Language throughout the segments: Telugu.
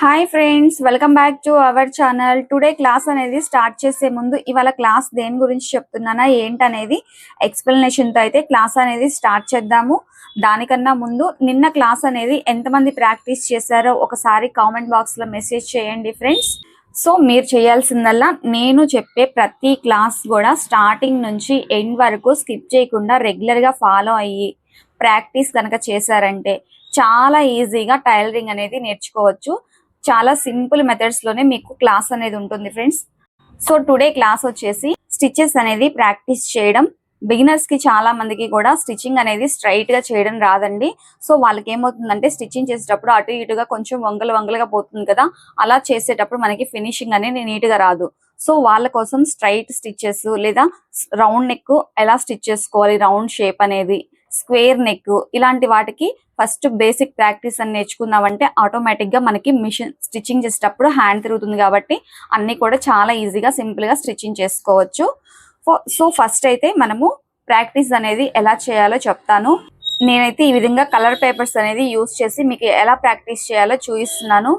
Hi friends welcome back to our channel today class అనేది స్టార్ట్ చేసే ముందు ఇవాళ క్లాస్ దేని గురించి చెప్తున్నానా ఏంటనేది ఎక్స్ప్లెనేషన్తో అయితే క్లాస్ అనేది స్టార్ట్ చేద్దాము. దానికన్నా ముందు నిన్న క్లాస్ అనేది ఎంతమంది ప్రాక్టీస్ చేశారో ఒకసారి కామెంట్ బాక్స్లో మెసేజ్ చేయండి ఫ్రెండ్స్ సో మీరు చేయాల్సిందల్లా నేను చెప్పే ప్రతి క్లాస్ కూడా స్టార్టింగ్ నుంచి ఎండ్ వరకు స్కిప్ చేయకుండా రెగ్యులర్గా ఫాలో అయ్యి ప్రాక్టీస్ కనుక చేశారంటే చాలా ఈజీగా టైలరింగ్ అనేది నేర్చుకోవచ్చు. చాలా సింపుల్ మెథడ్స్లోనే మీకు క్లాస్ అనేది ఉంటుంది ఫ్రెండ్స్. సో టుడే క్లాస్ వచ్చేసి స్టిచెస్ అనేది ప్రాక్టీస్ చేయడం. బిగినర్స్కి చాలా మందికి కూడా స్టిచ్చింగ్ అనేది స్ట్రైట్గా చేయడం రాదండి. సో వాళ్ళకి ఏమవుతుందంటే స్టిచ్చింగ్ చేసేటప్పుడు అటు ఇటుగా కొంచెం వంగలు వంగలుగా పోతుంది కదా. అలా చేసేటప్పుడు మనకి ఫినిషింగ్ అనేది నీట్గా రాదు. సో వాళ్ళ కోసం స్ట్రైట్ స్టిచెస్ లేదా రౌండ్ నెక్ ఎలా స్టిచ్ చేసుకోవాలి? రౌండ్ షేప్ అనేది. స్క్వేర్ నెక్ ఇలాంటి వాటికి ఫస్ట్ బేసిక్ ప్రాక్టీస్ అని నేర్చుకున్నామంటే ఆటోమేటిక్గా మనకి మిషన్ స్టిచ్చింగ్ చేసేటప్పుడు హ్యాండ్ తిరుగుతుంది కాబట్టి అన్ని కూడా చాలా ఈజీగా సింపుల్గా స్టిచ్చింగ్ చేసుకోవచ్చు. సో ఫస్ట్ అయితే మనము ప్రాక్టీస్ అనేది ఎలా చేయాలో చెప్తాను. నేనైతే ఈ విధంగా కలర్ పేపర్స్ అనేది యూస్ చేసి మీకు ఎలా ప్రాక్టీస్ చేయాలో చూపిస్తున్నాను.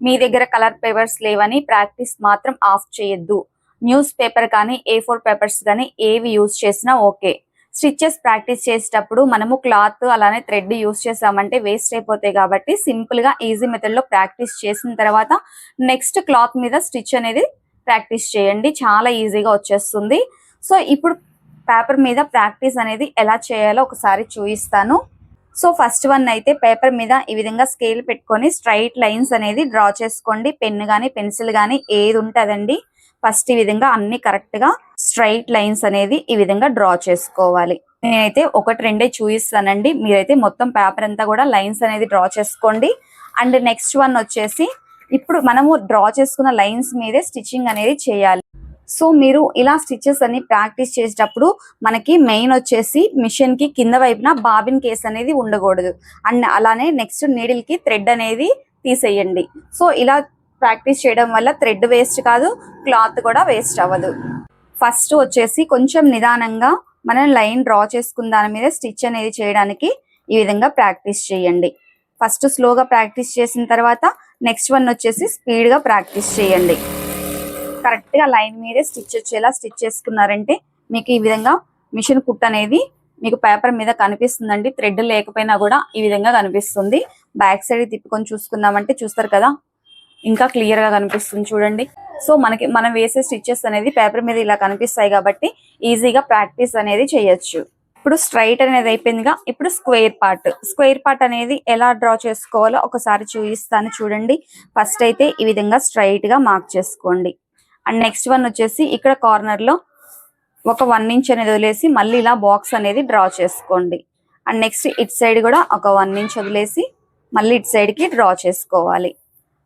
మీ దగ్గర కలర్ పేపర్స్ లేవని ప్రాక్టీస్ మాత్రం ఆఫ్ చేయొద్దు. న్యూస్ పేపర్ కానీ ఏ ఫోర్ పేపర్స్ కానీ ఏవి యూస్ చేసినా ఓకే. స్టిచ్చెస్ ప్రాక్టీస్ చేసేటప్పుడు మనము క్లాత్ అలానే థ్రెడ్ యూస్ చేసామంటే వేస్ట్ అయిపోతాయి కాబట్టి సింపుల్గా ఈజీ మెథడ్లో ప్రాక్టీస్ చేసిన తర్వాత నెక్స్ట్ క్లాత్ మీద స్టిచ్ అనేది ప్రాక్టీస్ చేయండి. చాలా ఈజీగా వచ్చేస్తుంది. సో ఇప్పుడు పేపర్ మీద ప్రాక్టీస్ అనేది ఎలా చేయాలో ఒకసారి చూపిస్తాను. సో ఫస్ట్ వన్ అయితే పేపర్ మీద ఈ విధంగా స్కేల్ పెట్టుకొని స్ట్రైట్ లైన్స్ అనేది డ్రా చేసుకోండి. పెన్ కానీ పెన్సిల్ కానీ ఏది ఉంటుందండి. ఫస్ట్ ఈ విధంగా అన్ని కరెక్ట్గా స్ట్రైట్ లైన్స్ అనేది ఈ విధంగా డ్రా చేసుకోవాలి. నేనైతే ఒకటి రెండే చూపిస్తానండి మీరైతే మొత్తం పేపర్ అంతా కూడా లైన్స్ అనేది డ్రా చేసుకోండి. అండ్ నెక్స్ట్ వన్ వచ్చేసి ఇప్పుడు మనము డ్రా చేసుకున్న లైన్స్ మీదే స్టిచ్చింగ్ అనేది చేయాలి. సో మీరు ఇలా స్టిచెస్ అన్ని ప్రాక్టీస్ చేసేటప్పుడు మనకి మెయిన్ వచ్చేసి మిషన్కి కింద వైపున బాబిన్ కేస్ అనేది ఉండకూడదు. అండ్ అలానే నెక్స్ట్ నీడిల్కి థ్రెడ్ అనేది తీసేయండి. సో ఇలా ప్రాక్టీస్ చేయడం వల్ల థ్రెడ్ వేస్ట్ కాదు క్లాత్ కూడా వేస్ట్ అవ్వదు. ఫస్ట్ వచ్చేసి కొంచెం నిదానంగా మనం లైన్ డ్రా చేసుకున్న దాని మీద స్టిచ్ అనేది చేయడానికి ఈ విధంగా ప్రాక్టీస్ చేయండి. ఫస్ట్ స్లోగా ప్రాక్టీస్ చేసిన తర్వాత నెక్స్ట్ వన్ వచ్చేసి స్పీడ్గా ప్రాక్టీస్ చేయండి. కరెక్ట్గా లైన్ మీదే స్టిచ్ వచ్చేలా స్టిచ్ చేసుకున్నారంటే మీకు ఈ విధంగా మిషన్ కుట్ అనేది మీకు పేపర్ మీద కనిపిస్తుందండి. థ్రెడ్ లేకపోయినా కూడా ఈ విధంగా కనిపిస్తుంది. బ్యాక్ సైడ్ తిప్పుకొని చూసుకుందామంటే చూస్తారు కదా ఇంకా క్లియర్గా కనిపిస్తుంది చూడండి. సో మనకి మనం వేసే స్టిచెస్ అనేది పేపర్ మీద ఇలా కనిపిస్తాయి కాబట్టి ఈజీగా ప్రాక్టీస్ అనేది చేయొచ్చు. ఇప్పుడు స్ట్రైట్ అనేది అయిపోయిందిగా. ఇప్పుడు స్క్వేర్ పార్ట్ స్క్వేర్ పార్ట్ అనేది ఎలా డ్రా చేసుకోవాలో ఒకసారి చూపిస్తాను చూడండి. ఫస్ట్ అయితే ఈ విధంగా స్ట్రైట్గా మార్క్ చేసుకోండి. అండ్ నెక్స్ట్ వన్ వచ్చేసి ఇక్కడ కార్నర్లో ఒక వన్ ఇంచ్ అనేది వదిలేసి మళ్ళీ ఇలా బాక్స్ అనేది డ్రా చేసుకోండి. అండ్ నెక్స్ట్ ఇట్ సైడ్ కూడా ఒక వన్ ఇంచ్ వదిలేసి మళ్ళీ ఇట్ సైడ్కి డ్రా చేసుకోవాలి.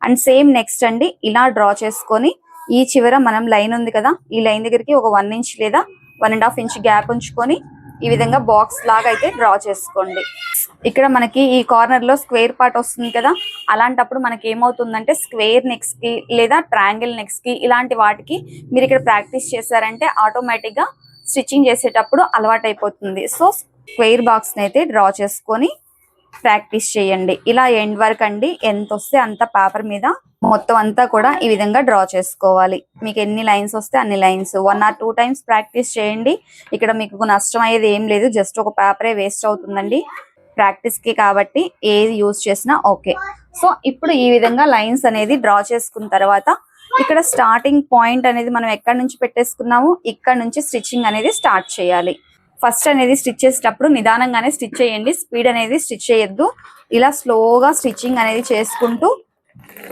అండ్ సేమ్ నెక్స్ట్ అండి ఇలా డ్రా చేసుకొని ఈ చివర మనం లైన్ ఉంది కదా ఈ లైన్ దగ్గరికి ఒక వన్ ఇంచ్ లేదా one and half inch gap ఉంచుకొని ఈ విధంగా బాక్స్ లాగా అయితే డ్రా చేసుకోండి. ఇక్కడ మనకి ఈ కార్నర్లో స్క్వేర్ పార్ట్ వస్తుంది కదా అలాంటప్పుడు మనకి ఏమవుతుందంటే స్క్వేర్ నెక్స్కి లేదా ట్రాంగిల్ నెక్స్కి ఇలాంటి వాటికి మీరు ఇక్కడ ప్రాక్టీస్ చేశారంటే ఆటోమేటిక్గా స్టిచ్చింగ్ చేసేటప్పుడు అలవాటు అయిపోతుంది సో స్క్వేర్ బాక్స్ అయితే డ్రా చేసుకొని ప్రాక్టీస్ చేయండి. ఇలా ఎండ్ వరకు అండి. ఎంత వస్తే అంత పేపర్ మీద మొత్తం అంతా కూడా ఈ విధంగా డ్రా చేసుకోవాలి. మీకు ఎన్ని లైన్స్ వస్తే అన్ని lines. One or two times practice చేయండి. ఇక్కడ మీకు నష్టం అయ్యేది ఏం లేదు. జస్ట్ ఒక పేపరే వేస్ట్ అవుతుందండి. ప్రాక్టీస్కి కాబట్టి ఏది యూజ్ చేసినా ఓకే. సో ఇప్పుడు ఈ విధంగా లైన్స్ అనేది డ్రా చేసుకున్న తర్వాత ఇక్కడ స్టార్టింగ్ పాయింట్ అనేది మనం ఎక్కడి నుంచి పెట్టేసుకున్నాము? ఇక్కడ నుంచి స్టిచ్చింగ్ అనేది స్టార్ట్ చేయాలి. ఫస్ట్ అనేది స్టిచ్ చేసేటప్పుడు నిదానంగానే స్టిచ్ చేయండి. స్పీడ్ అనేది స్టిచ్ చేయొద్దు. ఇలా స్లోగా స్టిచ్చింగ్ అనేది చేసుకుంటూ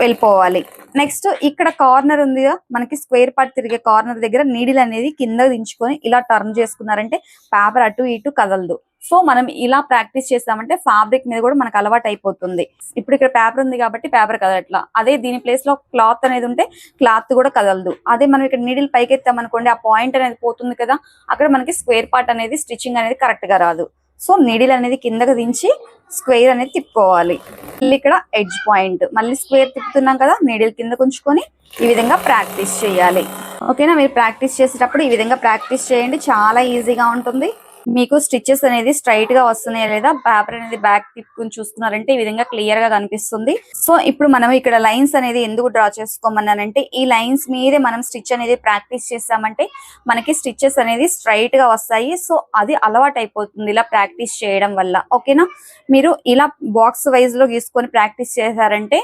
వెళ్ళిపోవాలి. నెక్స్ట్ ఇక్కడ కార్నర్ ఉంది మనకి స్క్వేర్ పార్ట్ తిరిగే కార్నర్ దగ్గర నీడిల్ అనేది కింద దించుకొని ఇలా టర్న్ చేసుకున్నారంటే పేపర్ అటు ఇటు కదలదు. సో మనం ఇలా ప్రాక్టీస్ చేస్తామంటే ఫ్యాబ్రిక్ మీద కూడా మనకు అలవాటు అయిపోతుంది. ఇప్పుడు ఇక్కడ పేపర్ ఉంది కాబట్టి పేపర్ కదలట్లా. అదే దీని ప్లేస్లో క్లాత్ అనేది ఉంటే క్లాత్ కూడా కదలదు. అదే మనం ఇక్కడ నీడిల్ పైకి ఎత్తామనుకోండి ఆ పాయింట్ అనేది పోతుంది కదా అక్కడ మనకి స్క్వేర్ పార్ట్ అనేది స్టిచ్చింగ్ అనేది కరెక్ట్గా రాదు. సో నీడిల్ అనేది కిందకి దించి స్క్వేర్ అనేది తిప్పుకోవాలి. మళ్ళీ ఇక్కడ ఎడ్జ్ పాయింట్ మళ్ళీ స్క్వేర్ తిప్పుతున్నాం కదా నీడిల్ కిందకు ఉంచుకొని ఈ విధంగా ప్రాక్టీస్ చేయాలి. ఓకేనా? మీరు ప్రాక్టీస్ చేసేటప్పుడు ఈ విధంగా ప్రాక్టీస్ చేయండి. చాలా ఈజీగా ఉంటుంది. మీకు స్టిచ్చెస్ అనేది స్ట్రైట్గా వస్తున్నాయా లేదా పేపర్ అనేది బ్యాక్ తిప్పుకుని చూసుకున్నారంటే ఈ విధంగా క్లియర్గా కనిపిస్తుంది. సో ఇప్పుడు మనం ఇక్కడ లైన్స్ అనేది ఎందుకు డ్రా చేసుకోమన్నానంటే ఈ లైన్స్ మీదే మనం స్టిచ్ అనేది ప్రాక్టీస్ చేస్తామంటే మనకి స్టిచెస్ అనేది స్ట్రైట్గా వస్తాయి. సో అది అలవాటు అయిపోతుంది ఇలా ప్రాక్టీస్ చేయడం వల్ల. ఓకేనా? మీరు ఇలా బాక్స్ వైజ్లో గీసుకొని ప్రాక్టీస్ చేశారంటే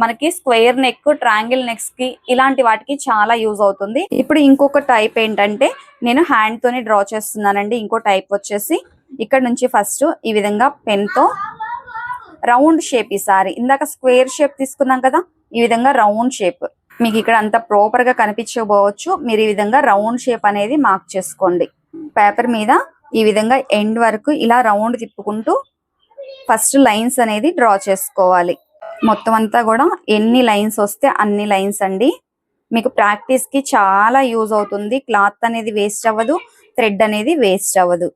మనకి స్క్వేర్ నెక్ ట్రాంగిల్ నెక్స్కి ఇలాంటి వాటికి చాలా యూజ్ అవుతుంది. ఇప్పుడు ఇంకొక టైప్ ఏంటంటే నేను హ్యాండ్ తోని డ్రా చేస్తున్నానండి. ఇంకో టైప్ వచ్చేసి ఇక్కడ నుంచి ఫస్ట్ ఈ విధంగా పెన్తో రౌండ్ షేప్ ఈసారి ఇందాక స్క్వేర్ షేప్ తీసుకున్నాం కదా ఈ విధంగా రౌండ్ షేప్. మీకు ఇక్కడ అంత ప్రాపర్గా కనిపించకపోవచ్చు. మీరు ఈ విధంగా రౌండ్ షేప్ అనేది మార్క్ చేసుకోండి. పేపర్ మీద ఈ విధంగా ఎండ్ వరకు ఇలా రౌండ్ తిప్పుకుంటూ ఫస్ట్ లైన్స్ అనేది డ్రా చేసుకోవాలి. మొత్తం అంతా కూడా ఎన్ని లైన్స్ వస్తే అన్ని లైన్స్ అండి. మీకు ప్రాక్టీస్కి చాలా యూజ్ అవుతుంది. క్లాత్ అనేది వేస్ట్ అవ్వదు థ్రెడ్ అనేది వేస్ట్ అవ్వదు.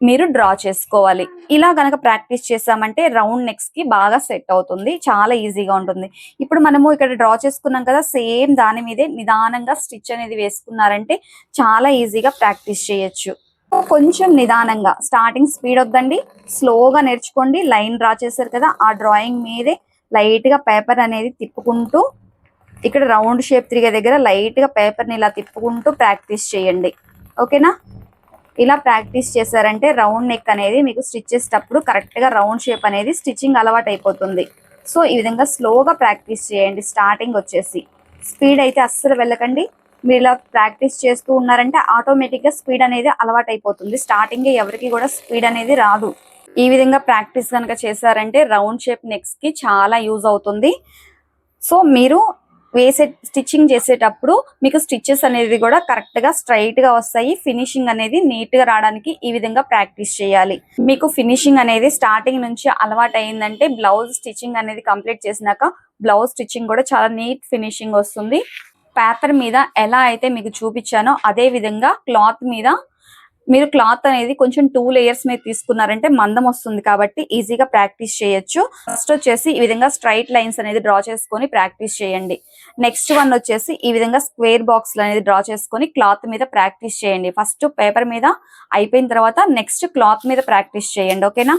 మీరు డ్రా చేసుకోవాలి. ఇలా కనుక ప్రాక్టీస్ చేసామంటే రౌండ్ నెక్స్కి బాగా సెట్ అవుతుంది. చాలా ఈజీగా ఉంటుంది. ఇప్పుడు మనము ఇక్కడ డ్రా చేసుకున్నాం కదా సేమ్ దాని మీదే నిదానంగా స్టిచ్ అనేది వేసుకున్నారంటే చాలా ఈజీగా ప్రాక్టీస్ చేయొచ్చు. కొంచెం నిదానంగా స్టార్టింగ్ స్పీడ్ వద్దండి. స్లోగా నేర్చుకోండి. లైన్ డ్రా చేశారు కదా ఆ డ్రాయింగ్ మీదే లైట్గా పేపర్ అనేది తిప్పుకుంటూ ఇక్కడ రౌండ్ షేప్ తిరిగే దగ్గర లైట్గా పేపర్ని ఇలా తిప్పుకుంటూ ప్రాక్టీస్ చేయండి. ఓకేనా? ఇలా ప్రాక్టీస్ చేశారంటే రౌండ్ నెక్ అనేది మీకు స్టిచ్ చేసేటప్పుడు కరెక్ట్గా రౌండ్ షేప్ అనేది స్టిచ్చింగ్ అలవాటు అయిపోతుంది సో ఈ విధంగా స్లోగా ప్రాక్టీస్ చేయండి స్టార్టింగ్ వచ్చేసి. స్పీడ్ అయితే అస్సలు వెళ్ళకండి. మీరు ఇలా ప్రాక్టీస్ చేస్తూ ఉన్నారంటే ఆటోమేటిక్గా స్పీడ్ అనేది అలవాటు అయిపోతుంది స్టార్టింగ్ ఎవరికి కూడా స్పీడ్ అనేది రాదు. ఈ విధంగా ప్రాక్టీస్ కనుక చేశారంటే రౌండ్ షేప్ నెక్స్కి చాలా యూజ్ అవుతుంది. సో మీరు వేసే స్టిచ్చింగ్ చేసేటప్పుడు మీకు స్టిచ్చెస్ అనేది కూడా కరెక్ట్గా స్ట్రైట్గా వస్తాయి. ఫినిషింగ్ అనేది నీట్గా రావడానికి ఈ విధంగా ప్రాక్టీస్ చేయాలి. మీకు ఫినిషింగ్ అనేది స్టార్టింగ్ నుంచి అలవాటు అయిందంటే బ్లౌజ్ స్టిచ్చింగ్ అనేది కంప్లీట్ చేసినాక బ్లౌజ్ స్టిచ్చింగ్ కూడా చాలా నీట్ ఫినిషింగ్ వస్తుంది. పేపర్ మీద ఎలా అయితే మీకు చూపించానో అదే విధంగా క్లాత్ మీద మీరు క్లాత్ అనేది కొంచెం టూ లేయర్స్ మీద తీసుకున్నారంటే మందం వస్తుంది కాబట్టి ఈజీగా ప్రాక్టీస్ చేయొచ్చు. ఫస్ట్ వచ్చేసి ఈ విధంగా స్ట్రైట్ లైన్స్ అనేది డ్రా చేసుకొని ప్రాక్టీస్ చేయండి. నెక్స్ట్ వన్ వచ్చేసి ఈ విధంగా స్క్వేర్ బాక్స్ అనేది డ్రా చేసుకొని క్లాత్ మీద ప్రాక్టీస్ చేయండి. ఫస్ట్ పేపర్ మీద అయిపోయిన తర్వాత నెక్స్ట్ క్లాత్ మీద ప్రాక్టీస్ చేయండి ఓకేనా?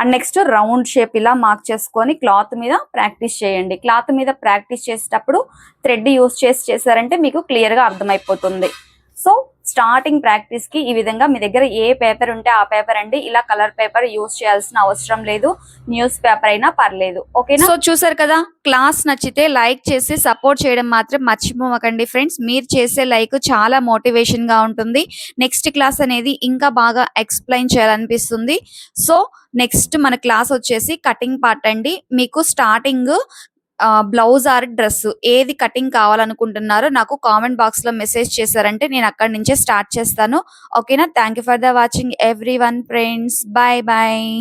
అండ్ నెక్స్ట్ రౌండ్ షేప్ ఇలా మార్క్ చేసుకొని క్లాత్ మీద ప్రాక్టీస్ చేయండి. క్లాత్ మీద ప్రాక్టీస్ చేసేటప్పుడు థ్రెడ్ యూస్ చేసి చేశారంటే మీకు క్లియర్గా అర్థమైపోతుంది. సో స్టార్టింగ్ ప్రాక్టీస్కి ఈ విధంగా మీ దగ్గర ఏ పేపర్ ఉంటే ఆ పేపర్ అండి. ఇలా కలర్ పేపర్ యూస్ చేయాల్సిన అవసరం లేదు. న్యూస్ పేపర్ అయినా పర్లేదు. ఓకేనా సో చూసారు కదా క్లాస్ నచ్చితే లైక్ చేసి సపోర్ట్ చేయడం మాత్రం మర్చిపోమకండి ఫ్రెండ్స్ మీరు చేసే లైక్ చాలా మోటివేషన్గా ఉంటుంది. నెక్స్ట్ క్లాస్ అనేది ఇంకా బాగా ఎక్స్ప్లెయిన్ చేయాలనిపిస్తుంది. సో నెక్స్ట్ మన క్లాస్ వచ్చేసి కటింగ్ పార్ట్ అండి. మీకు స్టార్టింగ్ బ్లౌజ్ ఆర్ డ్రెస్ ఏది కటింగ్ కావాలనుకుంటున్నారో నాకు కామెంట్ బాక్స్లో మెసేజ్ చేశారంటే నేను అక్కడి నుంచే స్టార్ట్ చేస్తాను. ఓకేనా? Thank you for the watching everyone friends bye bye